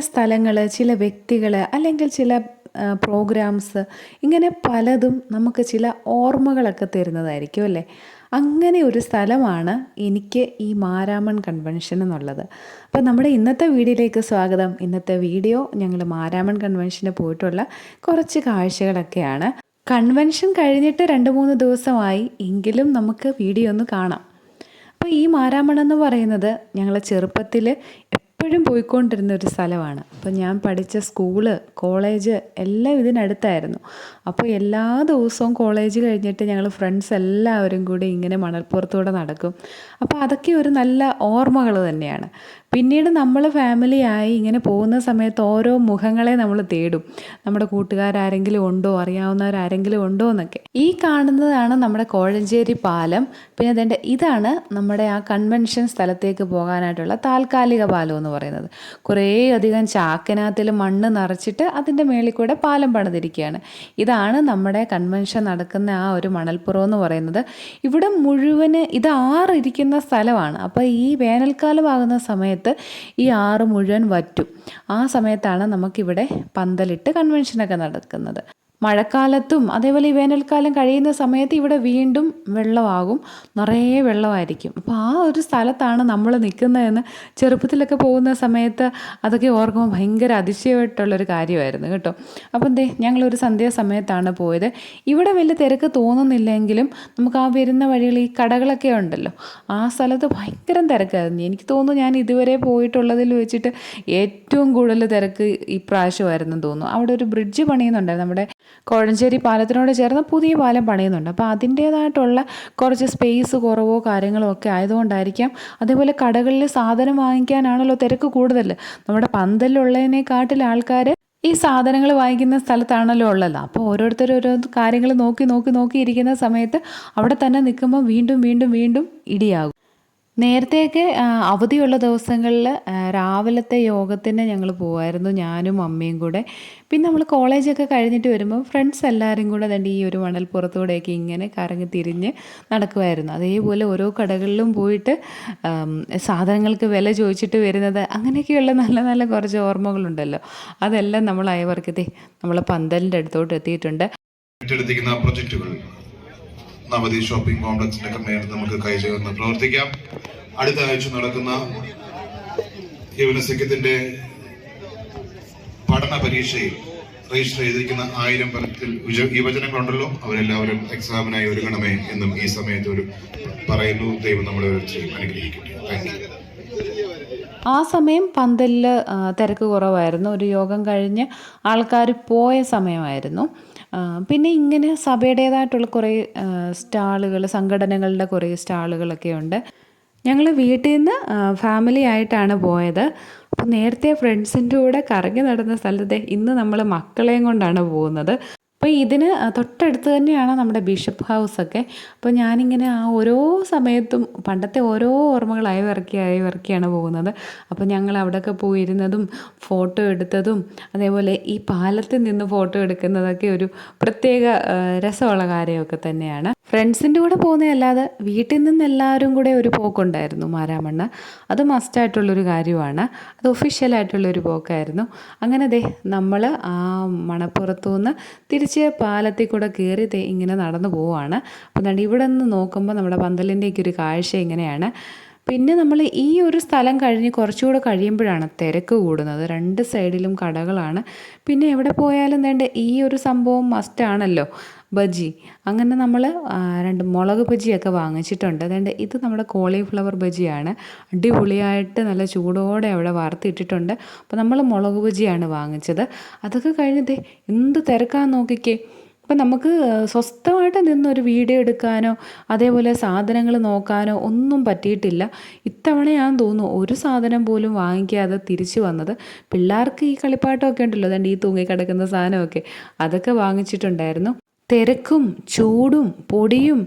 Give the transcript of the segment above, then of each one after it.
സ്ഥലങ്ങൾ ചില വ്യക്തികൾ അല്ലെങ്കിൽ ചില പ്രോഗ്രാംസ് ഇങ്ങനെ പലതും നമുക്ക് ചില ഓർമ്മകളൊക്കെ തരുന്നതായിരിക്കും അല്ലേ? അങ്ങനെ ഒരു സ്ഥലമാണ് എനിക്ക് ഈ മാരാമൺ കൺവെൻഷൻ എന്നുള്ളത്. അപ്പോൾ നമ്മുടെ ഇന്നത്തെ വീഡിയോയിലേക്ക് സ്വാഗതം. ഇന്നത്തെ വീഡിയോ ഞങ്ങൾ മാരാമൺ കൺവെൻഷന് പോയിട്ടുള്ള കുറച്ച് കാഴ്ചകളൊക്കെയാണ്. കൺവെൻഷൻ കഴിഞ്ഞിട്ട് രണ്ട് മൂന്ന് ദിവസമായി എങ്കിലും നമുക്ക് വീഡിയോ ഒന്ന് കാണാം. അപ്പോൾ ഈ മാരാമൺ എന്ന് പറയുന്നത് ഞങ്ങൾ ചെറുപ്പത്തിൽ എപ്പോഴും പോയിക്കൊണ്ടിരുന്ന ഒരു സ്ഥലമാണ്. അപ്പോൾ ഞാൻ പഠിച്ച സ്കൂൾ കോളേജ് എല്ലാം ഇതിനടുത്തായിരുന്നു. അപ്പോൾ എല്ലാ ദിവസവും കോളേജ് കഴിഞ്ഞിട്ട് ഞങ്ങൾ ഫ്രണ്ട്സ് എല്ലാവരും കൂടി ഇങ്ങനെ മണൽപ്പുറത്തൂടെ നടക്കും. അപ്പോൾ അതൊക്കെ ഒരു നല്ല ഓർമ്മകൾ തന്നെയാണ്. പിന്നീട് നമ്മൾ ഫാമിലിയായി ഇങ്ങനെ പോകുന്ന സമയത്ത് ഓരോ മുഖങ്ങളെ നമ്മൾ തേടും. നമ്മുടെ കൂട്ടുകാരാരെങ്കിലും ഉണ്ടോ? അറിയാവുന്നവരാരെങ്കിലും ഉണ്ടോ എന്നൊക്കെ. ഈ കാണുന്നതാണ് നമ്മുടെ കോഴഞ്ചേരി പാലം. പിന്നെ അതിന്റെ ഇതാണ് നമ്മുടെ ആ കൺവെൻഷൻ സ്ഥലത്തേക്ക് പോകാനായിട്ടുള്ള താൽക്കാലിക പാലം എന്ന് പറയുന്നത്. കുറേ അധികം ചാക്കിനകത്തിൽ മണ്ണ് നിറച്ചിട്ട് അതിന്റെ മേളിൽ കൂടെ പാലം പണിതിരിക്കുകയാണ്. ഇതാണ് നമ്മുടെ കൺവെൻഷൻ നടക്കുന്ന ആ ഒരു മണൽപ്പുറം എന്ന് പറയുന്നത്. ഇവിടെ മുഴുവൻ ഇത് ആറിരിക്കുന്ന സ്ഥലമാണ്. അപ്പോൾ ഈ വേനൽക്കാലം ആകുന്ന സമയത്ത് ഈ ആറ് മുഴുവൻ വറ്റും. ആ സമയത്താണ് നമുക്കിവിടെ പന്തലിട്ട് കൺവെൻഷനൊക്കെ നടക്കുന്നത്. മഴക്കാലത്തും അതേപോലെ ഈ വേനൽക്കാലം കഴിയുന്ന സമയത്ത് ഇവിടെ വീണ്ടും വെള്ളമാകും. നിറയെ വെള്ളമായിരിക്കും. അപ്പോൾ ആ ഒരു സ്ഥലത്താണ് നമ്മൾ നിൽക്കുന്നതെന്ന് ചെറുപ്പത്തിലൊക്കെ പോകുന്ന സമയത്ത് അതൊക്കെ ഓർക്കുമ്പോൾ ഭയങ്കര അതിശയമായിട്ടുള്ളൊരു കാര്യമായിരുന്നു കേട്ടോ. അപ്പം എന്തേ ഞങ്ങളൊരു സന്ധ്യാസമയത്താണ് പോയത്. ഇവിടെ വലിയ തിരക്ക് തോന്നുന്നില്ലെങ്കിലും നമുക്ക് ആ വരുന്ന വഴിയിൽ ഈ കടകളൊക്കെ ഉണ്ടല്ലോ. ആ സ്ഥലത്ത് ഭയങ്കര തിരക്കായിരുന്നു. എനിക്ക് തോന്നുന്നു ഞാൻ ഇതുവരെ പോയിട്ടുള്ളതിൽ വെച്ചിട്ട് ഏറ്റവും കൂടുതൽ തിരക്ക് ഇപ്രാവശ്യമായിരുന്നു തോന്നുന്നു. അവിടെ ഒരു ബ്രിഡ്ജ് പണിയുന്നുണ്ടായിരുന്നു. നമ്മുടെ കോഴഞ്ചേരി പാലത്തിനോട് ചേർന്ന് പുതിയ പാലം പണിയുന്നുണ്ട്. അപ്പോൾ അതിന്റേതായിട്ടുള്ള കുറച്ച് സ്പേസ് കുറവോ കാര്യങ്ങളോ ഒക്കെ ആയതുകൊണ്ടായിരിക്കാം അതേപോലെ കടകളിൽ സാധനം വാങ്ങിക്കാനാണല്ലോ തിരക്ക് കൂടുതൽ നമ്മുടെ പന്തലിലുള്ളതിനെക്കാട്ടിൽ ആൾക്കാർ ഈ സാധനങ്ങൾ വാങ്ങിക്കുന്ന സ്ഥലത്താണല്ലോ ഉള്ളത്. അപ്പോൾ ഓരോരുത്തർ ഓരോ കാര്യങ്ങൾ നോക്കി നോക്കി നോക്കി ഇരിക്കുന്ന സമയത്ത് അവിടെ തന്നെ നിൽക്കുമ്പോൾ വീണ്ടും വീണ്ടും വീണ്ടും ഇടിയാകും. നേരത്തെയൊക്കെ അവധിയുള്ള ദിവസങ്ങളിൽ രാവിലത്തെ യോഗത്തിന് ഞങ്ങൾ പോകുമായിരുന്നു ഞാനും അമ്മയും കൂടെ. പിന്നെ നമ്മൾ കോളേജൊക്കെ കഴിഞ്ഞിട്ട് വരുമ്പോൾ ഫ്രണ്ട്സ് എല്ലാവരും കൂടെ തന്നെ ഈ ഒരു മണൽപ്പുറത്തൂടെയൊക്കെ ഇങ്ങനെ കറങ്ങി തിരിഞ്ഞ് നടക്കുമായിരുന്നു അതേപോലെ ഓരോ കടകളിലും പോയിട്ട് സാധനങ്ങൾക്ക് വില ചോദിച്ചിട്ട് വരുന്നത് അങ്ങനെയൊക്കെയുള്ള നല്ല നല്ല കുറച്ച് ഓർമ്മകളുണ്ടല്ലോ. അതെല്ലാം നമ്മൾ അയവർക്കത്തെ നമ്മൾ പന്തലിന്റെ അടുത്തോട്ട് എത്തിയിട്ടുണ്ട് പ്രൊജക്ടുകൾ നവതി ഷോപ്പിംഗ് കോംപ്ലക്സിന്റെ കമ്മേറ്റ് നമുക്ക് കൈചേർന്ന് പ്രവർത്തിക്കാം. അടുത്ത ആഴ്ച നടക്കുന്ന യുവനസഖ്യത്തിന്റെ പഠന പരീക്ഷയിൽ രജിസ്റ്റർ ചെയ്തിരിക്കുന്ന ആയിരം പരത്തിൽ യുവ- യുവജനങ്ങളുണ്ടല്ലോ അവരെല്ലാവരും എക്സാമിനായി ഒരുങ്ങണമേ എന്നും ഈ സമയത്ത് ഒരു പറയുന്നു. ദൈവം നമ്മളെ അനുഗ്രഹിക്കട്ടെ. താങ്ക് ആ സമയം പന്തലിൽ തിരക്ക് കുറവായിരുന്നു. ഒരു യോഗം കഴിഞ്ഞ് ആൾക്കാർ പോയ സമയമായിരുന്നു. പിന്നെ ഇങ്ങനെ സഭയുടേതായിട്ടുള്ള കുറേ സ്റ്റാളുകൾ സംഘടനകളുടെ കുറേ സ്റ്റാളുകളൊക്കെ ഉണ്ട്. ഞങ്ങൾ വീട്ടിൽ നിന്ന് ഫാമിലി ആയിട്ടാണ് പോയത്. അപ്പോൾ നേരത്തെ ഫ്രണ്ട്സിന്റെ കൂടെ കറങ്ങി നടന്ന സ്ഥലത്തെ ഇന്ന് നമ്മൾ മക്കളെയും കൊണ്ടാണ് പോകുന്നത്. അപ്പോൾ ഇതിന് തൊട്ടടുത്ത് തന്നെയാണ് നമ്മുടെ ബിഷപ്പ് ഹൗസൊക്കെ അപ്പോൾ ഞാനിങ്ങനെ ആ ഓരോ സമയത്തും പണ്ടത്തെ ഓരോ ഓർമ്മകളായി ഓർമ്മകൾ അയവിറക്കി അയവിറക്കിയാണ് പോകുന്നത്. അപ്പോൾ ഞങ്ങൾ അവിടെയൊക്കെ പോയിരുന്നതും ഫോട്ടോ എടുത്തതും അതേപോലെ ഈ പാലത്തിൽ നിന്ന് ഫോട്ടോ എടുക്കുന്നതൊക്കെ ഒരു പ്രത്യേക രസമുള്ള കാര്യമൊക്കെ തന്നെയാണ്. ഫ്രണ്ട്സിന്റെ കൂടെ പോകുന്നതല്ലാതെ വീട്ടിൽ നിന്ന് എല്ലാവരും കൂടെ ഒരു പോക്കുണ്ടായിരുന്നു മാരാമണ്ണ. അത് മസ്റ്റായിട്ടുള്ളൊരു കാര്യമാണ്. അത് ഒഫീഷ്യലായിട്ടുള്ളൊരു പോക്കായിരുന്നു. അങ്ങനെ ദേ നമ്മൾ ആ മണപ്പുറത്തു നിന്ന് തിരിച്ച് പാലത്തിൽ കൂടെ കയറി ദേ ഇങ്ങനെ നടന്നു പോവുകയാണ് അപ്പം എന്താണ് ഇവിടെ നിന്ന് നോക്കുമ്പോൾ നമ്മുടെ പന്തലിന്റെയൊക്കെ ഒരു കാഴ്ച ഇങ്ങനെയാണ്. പിന്നെ നമ്മൾ ഈ ഒരു സ്ഥലം കഴിഞ്ഞ് കുറച്ചുകൂടെ കഴിയുമ്പോഴാണ് തിരക്ക് കൂടുന്നത്. രണ്ട് സൈഡിലും കടകളാണ്. പിന്നെ എവിടെ പോയാലും വേണ്ട ഈ ഒരു സംഭവം മസ്റ്റാണല്ലോ ബജി. അങ്ങനെ നമ്മൾ രണ്ട് മുളക് ബജിയൊക്കെ വാങ്ങിച്ചിട്ടുണ്ട്. അതുകൊണ്ട് ഇത് നമ്മുടെ കോളിഫ്ലവർ ബജിയാണ്. അടിപൊളിയായിട്ട് നല്ല ചൂടോടെ അവിടെ വാർത്തിട്ടിട്ടുണ്ട്. അപ്പോൾ നമ്മൾ മുളക് ബജിയാണ് വാങ്ങിച്ചത്. അതൊക്കെ കഴിഞ്ഞതേ എന്ത് തിരക്കാൻ നോക്കിക്കേ. അപ്പം നമുക്ക് സ്വസ്ഥമായിട്ട് നിന്നൊരു വീഡിയോ എടുക്കാനോ അതേപോലെ സാധനങ്ങൾ നോക്കാനോ ഒന്നും പറ്റിയിട്ടില്ല. ഇത്തവണയാണെന്ന് തോന്നുന്നു ഒരു സാധനം പോലും വാങ്ങിക്കാതെ തിരിച്ചു വന്നത്. പിള്ളേർക്ക് ഈ കളിപ്പാട്ടമൊക്കെ ഉണ്ടല്ലോ അതുകൊണ്ട് ഈ തൂങ്ങിക്കിടക്കുന്ന സാധനമൊക്കെ. അതൊക്കെ വാങ്ങിച്ചിട്ടുണ്ടായിരുന്നു. തിരക്കും ചൂടും പൊടിയും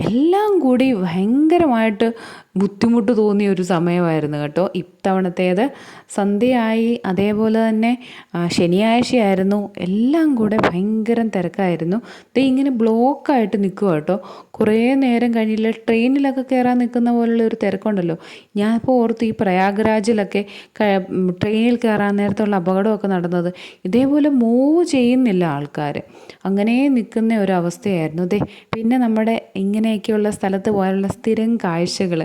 എല്ലാം കൂടി ഭയങ്കരമായിട്ട് ബുദ്ധിമുട്ട് തോന്നിയ ഒരു സമയമായിരുന്നു കേട്ടോ. ഇത്തവണത്തേത് സന്ധ്യയായി അതേപോലെ തന്നെ ശനിയാഴ്ചയായിരുന്നു. എല്ലാം കൂടെ ഭയങ്കര തിരക്കായിരുന്നു. ദേ ഇങ്ങനെ ബ്ലോക്കായിട്ട് നിൽക്കുക കേട്ടോ. കുറേ നേരം കഴിഞ്ഞില്ല ട്രെയിനിലൊക്കെ കയറാൻ നിൽക്കുന്ന പോലുള്ള ഒരു തിരക്കുണ്ടല്ലോ. ഞാനിപ്പോൾ ഓർത്ത് ഈ പ്രയാഗ്രാജിലൊക്കെ ട്രെയിനിൽ കയറാൻ നേരത്തുള്ള അപകടമൊക്കെ നടന്നത്. ഇതേപോലെ മൂവ് ചെയ്യുന്നില്ല ആൾക്കാർ അങ്ങനെ നിൽക്കുന്ന ഒരു അവസ്ഥയായിരുന്നു. ദേ പിന്നെ നമ്മുടെ ഇങ്ങനെയൊക്കെയുള്ള സ്ഥലത്ത് പോയാലുള്ള സ്ഥിരം കാഴ്ചകൾ.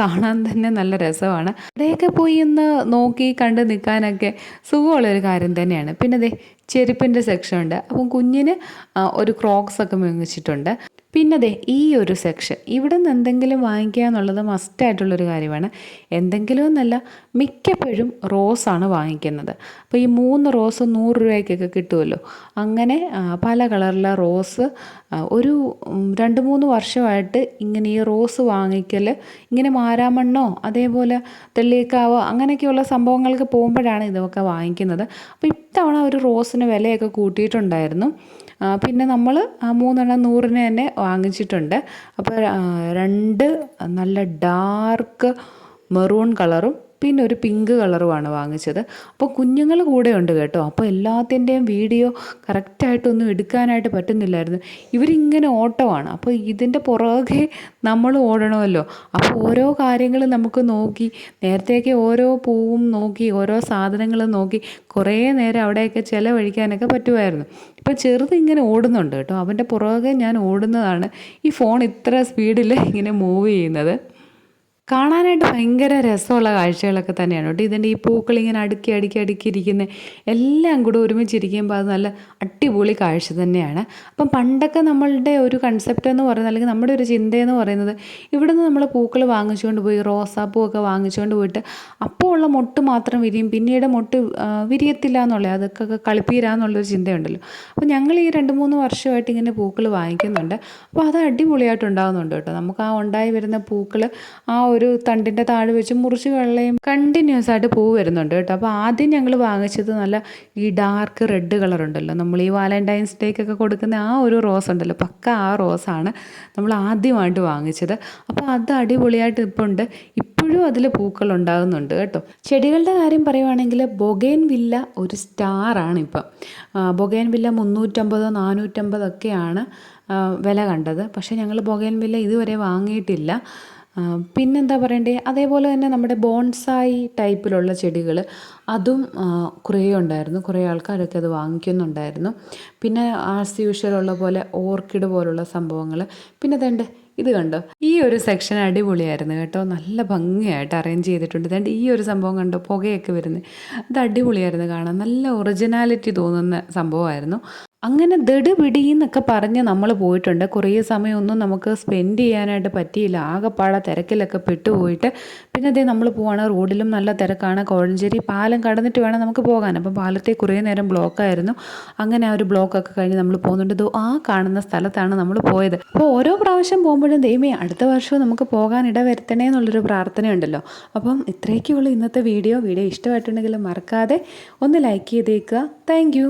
കാണാൻ തന്നെ നല്ല രസമാണ്. അവിടെയൊക്കെ പോയി ഒന്ന് നോക്കി കണ്ട് നിൽക്കാനൊക്കെ സുഖമുള്ളൊരു കാര്യം തന്നെയാണ്. പിന്നെ അതെ ചെരുപ്പിന്റെ സെക്ഷൻ ഉണ്ട്. അപ്പം കുഞ്ഞിന് ഒരു ക്രോക്സ് ഒക്കെ വാങ്ങിച്ചിട്ടുണ്ട് പിന്നെ ഈ ഒരു സെക്ഷൻ ഇവിടെ നിന്ന് എന്തെങ്കിലും വാങ്ങിക്കുക എന്നുള്ളത് മസ്റ്റായിട്ടുള്ളൊരു കാര്യമാണ്. എന്തെങ്കിലും എന്നല്ല മിക്കപ്പോഴും റോസാണ് വാങ്ങിക്കുന്നത്. അപ്പോൾ ഈ മൂന്ന് റോസ് നൂറ് രൂപയ്ക്കൊക്കെ കിട്ടുമല്ലോ അങ്ങനെ പല കളറിലെ റോസ് ഒരു രണ്ട് മൂന്ന് വർഷമായിട്ട് ഇങ്ങനെ ഈ റോസ് വാങ്ങിക്കൽ ഇങ്ങനെ മാരാമണ്ണോ അതേപോലെ തെള്ളിക്കാവോ അങ്ങനെയൊക്കെയുള്ള സംഭവങ്ങൾക്ക് പോകുമ്പോഴാണ് ഇതൊക്കെ വാങ്ങിക്കുന്നത്. അപ്പോൾ ഇത്തവണ ഒരു റോസിന് വിലയൊക്കെ കൂട്ടിയിട്ടുണ്ടായിരുന്നു. പിന്നെ നമ്മൾ മൂന്നെണ്ണം നൂറിന് തന്നെ വാങ്ങിച്ചിട്ടുണ്ട്. അപ്പോൾ രണ്ട് നല്ല ഡാർക്ക് മെറൂൺ കളറും പിന്നെ ഒരു പിങ്ക് കളറുമാണ് വാങ്ങിച്ചത്. അപ്പോൾ കുഞ്ഞുങ്ങൾ കൂടെ ഉണ്ട് കേട്ടോ. അപ്പോൾ എല്ലാത്തിന്റെയും വീഡിയോ കറക്റ്റായിട്ടൊന്നും എടുക്കാനായിട്ട് പറ്റുന്നില്ലായിരുന്നു. ഇവരിങ്ങനെ ഓട്ടമാണ്. അപ്പോൾ ഇതിന്റെ പുറകെ നമ്മൾ ഓടണമല്ലോ. അപ്പോൾ ഓരോ കാര്യങ്ങൾ നമുക്ക് നോക്കി നേരത്തെയൊക്കെ ഓരോ പൂവും നോക്കി ഓരോ സാധനങ്ങളും നോക്കി കുറേ നേരം അവിടെയൊക്കെ ചിലവഴിക്കാനൊക്കെ പറ്റുമായിരുന്നു. ഇപ്പം ചെറുത് ഇങ്ങനെ ഓടുന്നുണ്ട് കേട്ടോ. അവന്റെ പുറകെ ഞാൻ ഓടുന്നതാണ് ഈ ഫോൺ ഇത്ര സ്പീഡിൽ ഇങ്ങനെ മൂവ് ചെയ്യുന്നത്. കാണാനായിട്ട് ഭയങ്കര രസമുള്ള കാഴ്ചകളൊക്കെ തന്നെയാണ് കേട്ടോ. ഇതിന്റെ ഈ പൂക്കൾ ഇങ്ങനെ അടുക്കി അടുക്കി അടുക്കി ഇരിക്കുന്ന എല്ലാം കൂടെ ഒരുമിച്ചിരിക്കുമ്പോൾ അത് നല്ല അടിപൊളി കാഴ്ച തന്നെയാണ്. അപ്പം പണ്ടൊക്കെ നമ്മളുടെ ഒരു കൺസെപ്റ്റ് എന്ന് പറയുന്നത് അല്ലെങ്കിൽ നമ്മുടെ ഒരു ചിന്തയെന്ന് പറയുന്നത് ഇവിടെ നിന്ന് നമ്മൾ പൂക്കൾ വാങ്ങിച്ചുകൊണ്ട് പോയി റോസാപ്പൂ ഒക്കെ വാങ്ങിച്ചുകൊണ്ട് പോയിട്ട് അപ്പോൾ ഉള്ള മൊട്ട് മാത്രം വിരിയും. പിന്നീട് മൊട്ട് വിരിയത്തില്ല എന്നുള്ളത് അതൊക്കെ കളിപ്പീരാന്നുള്ളൊരു ചിന്തയുണ്ടല്ലോ. അപ്പോൾ ഞങ്ങൾ ഈ രണ്ട് മൂന്ന് വർഷമായിട്ട് ഇങ്ങനെ പൂക്കൾ വാങ്ങിക്കുന്നുണ്ട്. അപ്പോൾ അത് അടിപൊളിയായിട്ട് ഉണ്ടാകുന്നുണ്ട് കേട്ടോ. നമുക്ക് ആ ഉണ്ടായി വരുന്ന പൂക്കൾ ആ ഒരു തണ്ടിന്റെ താഴെ വെച്ച് മുറിച്ച് വെള്ളയും കണ്ടിന്യൂസ് ആയിട്ട് പൂ വരുന്നുണ്ട് കേട്ടോ. അപ്പോൾ ആദ്യം ഞങ്ങൾ വാങ്ങിച്ചത് നല്ല ഈ ഡാർക്ക് റെഡ് കളർ ഉണ്ടല്ലോ. നമ്മൾ ഈ വാലന്റൈൻസ് ഡേക്കൊക്കെ കൊടുക്കുന്ന ആ ഒരു റോസ് ഉണ്ടല്ലോ. പക്ക ആ റോസാണ് നമ്മൾ ആദ്യമായിട്ട് വാങ്ങിച്ചത്. അപ്പോൾ അത് അടിപൊളിയായിട്ട് ഇപ്പോൾ ഉണ്ട് ഇപ്പോഴും അതിൽ പൂക്കൾ ഉണ്ടാകുന്നുണ്ട് കേട്ടോ. ചെടികളുടെ കാര്യം പറയുവാണെങ്കിൽ ബൊഗേൻ വില്ല ഒരു സ്റ്റാറാണ് ഇപ്പം. ബൊഗേൻ വില്ല മുന്നൂറ്റമ്പതോ നാനൂറ്റമ്പതൊക്കെയാണ് വില കണ്ടത്. പക്ഷേ ഞങ്ങൾ ബൊഗേൻ വില്ല ഇതുവരെ വാങ്ങിയിട്ടില്ല. പിന്നെന്താ പറയണ്ടേ? അതേപോലെ തന്നെ നമ്മുടെ ബോൺസായി ടൈപ്പിലുള്ള ചെടികൾ അതും കുറേ ഉണ്ടായിരുന്നു. കുറേ ആൾക്കാരൊക്കെ അത് വാങ്ങിക്കുന്നുണ്ടായിരുന്നു. പിന്നെ ആസ് യൂഷ്വൽ ഉള്ള പോലെ ഓർക്കിഡ് പോലുള്ള സംഭവങ്ങൾ. പിന്നെ തേണ്ട ഇത് കണ്ടോ? ഈ ഒരു സെക്ഷൻ അടിപൊളിയായിരുന്നു കേട്ടോ. നല്ല ഭംഗിയായിട്ട് അറേഞ്ച് ചെയ്തിട്ടുണ്ട്. തേണ്ട ഈ ഒരു സംഭവം കണ്ടോ? പുകയൊക്കെ വരുന്നത്. അത് അടിപൊളിയായിരുന്നു കാണാൻ. നല്ല ഒറിജിനാലിറ്റി തോന്നുന്ന സംഭവമായിരുന്നു. അങ്ങനെ ദട് പിടി എന്നൊക്കെ പറഞ്ഞ് നമ്മൾ പോയിട്ടുണ്ട്. കുറേ സമയമൊന്നും നമുക്ക് സ്പെൻഡ് ചെയ്യാനായിട്ട് പറ്റിയില്ല. ആകെപ്പാടെ തിരക്കിലൊക്കെ പെട്ടുപോയിട്ട് പിന്നെ അതേ നമ്മൾ പോവാണ്. റോഡിലും നല്ല തിരക്കാണ്. കോഴഞ്ചേരി പാലം കടന്നിട്ട് വേണം നമുക്ക് പോകാൻ. അപ്പം പാലത്തെ കുറേ നേരം ബ്ലോക്കായിരുന്നു. അങ്ങനെ ആ ഒരു ബ്ലോക്കൊക്കെ കഴിഞ്ഞ് നമ്മൾ പോകുന്നുണ്ട്. ആ കാണുന്ന സ്ഥലത്താണ് നമ്മൾ പോയത്. അപ്പോൾ ഓരോ പ്രാവശ്യം പോകുമ്പോഴും ദൈവമേ അടുത്ത വർഷവും നമുക്ക് പോകാൻ ഇട വരുത്തണേ എന്നുള്ളൊരു പ്രാർത്ഥനയുണ്ടല്ലോ. അപ്പം ഇത്രയൊക്കെയുള്ളൂ ഇന്നത്തെ വീഡിയോ. വീഡിയോ ഇഷ്ടമായിട്ടുണ്ടെങ്കിൽ മറക്കാതെ ഒന്ന് ലൈക്ക് ചെയ്തേക്കുക. താങ്ക്